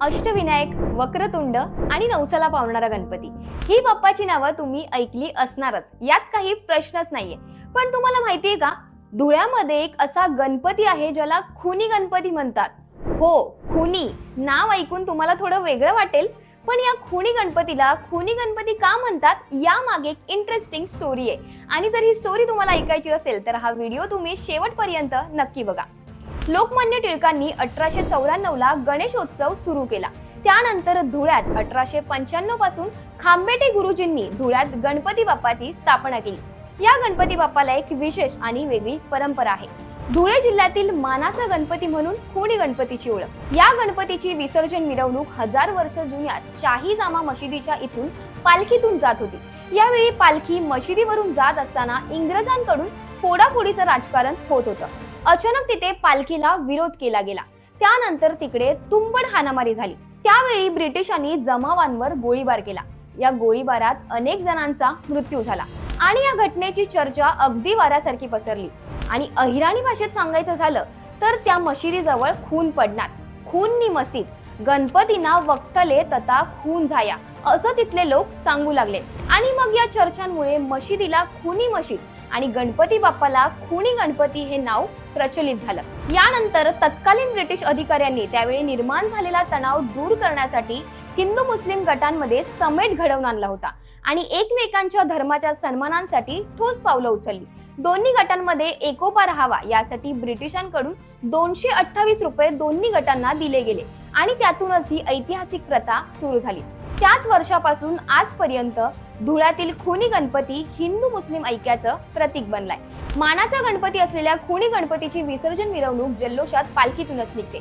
अष्टविनायक वक्रतुंड आणि नवसाला पावणारा गणपती. ही बाप्पाची नावं तुम्ही ऐकली असणारच. यात काही प्रश्नच नाहीये. पण तुम्हाला माहितीये का? धुळ्यामध्ये एक असा गणपती आहे ज्याला खुनी गणपती म्हणतात. हो खुनी. नाव ऐकून तुम्हाला थोडं वेगळं वाटेल. पण या खुनी गणपतीला खुनी गणपती का म्हणतात? यामागे एक इंटरेस्टिंग स्टोरी आहे. आणि जर ही स्टोरी तुम्हाला ऐकायची असेल तर हा व्हिडिओ तुम्ही शेवटपर्यंत नक्की बघा. लोकमान्य टिळकांनी अठराशे चौऱ्याण्णवला गणेशोत्सव सुरू केला. त्यानंतर धुळ्यात अठराशे पंच्याण्णवपासून खांबेटे गुरुजींनी धुळ्यात गणपती बाप्पाची स्थापना केली. या गणपती बाप्पाला एक विशेष आणि वेगळी परंपरा आहे. धुळे जिल्ह्यातील मानाचा गणपती म्हणून खुणी गणपतीची ओळख. या गणपतीची विसर्जन मिरवणूक हजार वर्ष जुन्या शाही जामा मशिदीच्या इथून पालखीतून जात होती. यावेळी पालखी मशिदीवरून जात असताना इंग्रजांकडून फोडाफोडीचं राजकारण होत होतं. अचानक तिथे पालखीला विरोध केला गेला. त्यानंतर तिकडे तुंबड हाणामारी झाली. त्यावेळी ब्रिटिशांनी जमावांवर गोळीबार केला. या गोळीबारात अनेक जणांचा मृत्यू झाला आणि या घटनेची चर्चा अगदी वाऱ्यासारखी पसरली. आणि अहिराणी भाषेत सांगायचं झालं तर त्या मशिदीजवळ खून पडणार. खूननी मसीद गणपतींना वक्तले तथा खून झाया. असं तिथले लोक सांगू लागले. आणि मग या चर्चांमुळे मशिदीला खुनी मशीद आणि गणपती बाप्पाला खुनी गणपती हे नाव प्रचलित झालं. यानंतर तत्कालीन ब्रिटिश अधिकाऱ्यांनी त्यावेळी निर्माण झालेला तणाव दूर करण्यासाठी हिंदू मुस्लिम गटांमध्ये समेट घडवून आणला होता आणि एकमेकांच्या धर्माच्या सन्मानांसाठी ठोस पावलं उचलली. दोन्ही गटांमध्ये एकोपा राहावा यासाठी ब्रिटिशांकडून दोनशे अठ्ठावीस रुपये दोन्ही गटांना दिले गेले आणि त्यातूनच ही ऐतिहासिक प्रथा सुरू झाली. त्याच वर्षापासून आजपर्यंत धुळ्यातील खुनी गणपती हिंदू मुस्लिम ऐक्याचं प्रतीक बनलाय. मानाचा गणपती असलेल्या खुनी गणपतीची विसर्जन मिरवणूक जल्लोषात पालखीतूनच निघते.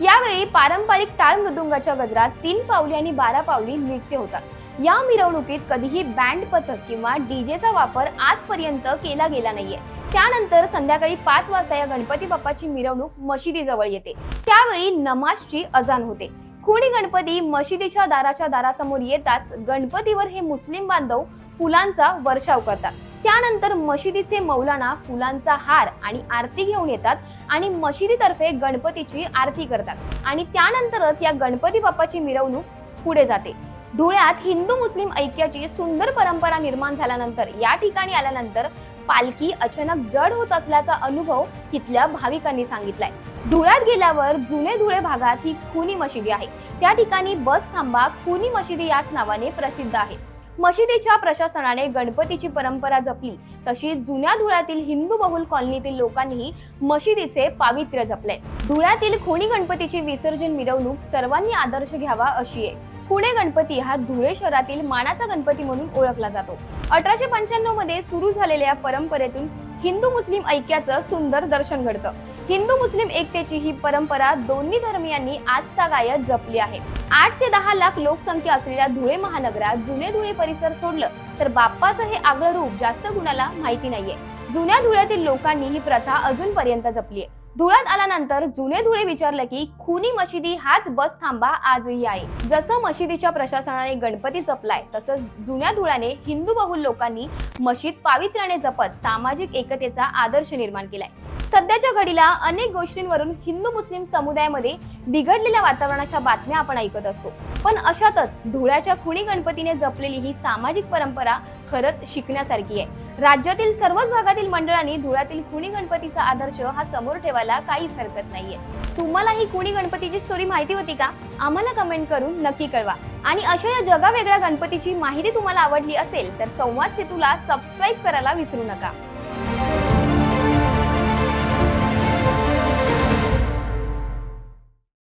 यावेळी पारंपरिक टाळ मृदुंगाच्या गजरात तीन पावली आणि बारा पावली नृत्य होतात. या मिरवणुकीत कधीही बँड पथक किंवा डीजेचा वापर आजपर्यंत केला गेला नाहीये. त्यानंतर संध्याकाळी पाच वाजता या गणपती बाप्पाची मिरवणूक मशिदीजवळ येते. त्यावेळी नमाजची अजान होते. खुणी गणपती मशिदीच्या दाराच्या दारासमोर येताच गणपतीवर हे मुस्लिम बांधव फुलांचा वर्षाव करतात. त्यानंतर मशिदीचे मौलाना फुलांचा हार आणि आरती घेऊन येतात आणि मशिदीतर्फे गणपतीची आरती करतात. आणि त्यानंतरच या गणपती बाप्पाची मिरवणूक पुढे जाते. धुळ्यात हिंदू मुस्लिम ऐक्याची सुंदर परंपरा निर्माण झाल्यानंतर या ठिकाणी आल्यानंतर पालखी अचानक जड होत असल्याचा अनुभव तिथल्या भाविकांनी सांगितलाय. धुळ्यात गेल्यावर जुने धुळे भागात ही खुनी मशिदी आहे. त्या ठिकाणी बस थांबा खुनी मशिदी याच नावाने प्रसिद्ध आहे. मशिदीच्या प्रशासनाने गणपतीची परंपरा जपली तशी जुन्या धुळ्यातील हिंदू बहुल कॉलनीतील लोकांनीही मशिदीचे पावित्र्य जपले. धुळ्यातील खोणी गणपतीची विसर्जन मिरवणूक सर्वांनी आदर्श घ्यावा अशी आहे. पुणे गणपती हा धुळे शहरातील मानाचा गणपती म्हणून ओळखला जातो. अठराशे पंच्याण्णवमध्ये सुरू झालेल्या परंपरेतून हिंदू मुस्लिम ऐक्याचं सुंदर दर्शन घडतं. हिंदू मुस्लिम एकतेची ही परंपरा दोन्ही धर्मियांनी आज तागायत जपली आहे. आठ ते दहा लाख लोकसंख्या असलेल्या धुळे महानगरात जुने धुळे परिसर सोडलं तर बाप्पाचं हे आगळं रूप जास्त कुणाला माहिती नाहीये. जुन्या धुळ्यातील लोकांनी ही प्रथा अजूनपर्यंत जपली आहे धुळ्यात आल्यानंतर जुने धुळे विचारलं की खुनी मशिदी हाच बस थांबा आजही आहे. जसं मशिदीच्या प्रशासनाने गणपती जपलाय तसंच जुन्या धुळ्याने हिंदू बहुल लोकांनी मशीद पावित्र्याने जपत सामाजिक एकतेचा आदर्श निर्माण केलाय. सध्याच्या घडीला अनेक गोष्टींवरून हिंदू मुस्लिम समुदायामध्ये बिघडलेल्या वातावरणाच्या बातम्या आपण ऐकत असतो. पण अशातच धुळ्याच्या खुणी गणपतीने जपलेली ही सामाजिक परंपरा खरंच शिकण्यासारखी आहे. राज्यातील सर्वच भागातील मंडळांनी धुळ्यातील खुणी गणपतीचा आदर्श हा समोर ठेवायला काहीच हरकत नाहीये. तुम्हाला ही खुणी गणपतीची स्टोरी माहिती होती का? आम्हाला कमेंट करून नक्की कळवा. आणि अशा या जगावेगळ्या गणपतीची माहिती तुम्हाला आवडली असेल तर संवाद सेतूला सबस्क्राईब करायला विसरू नका.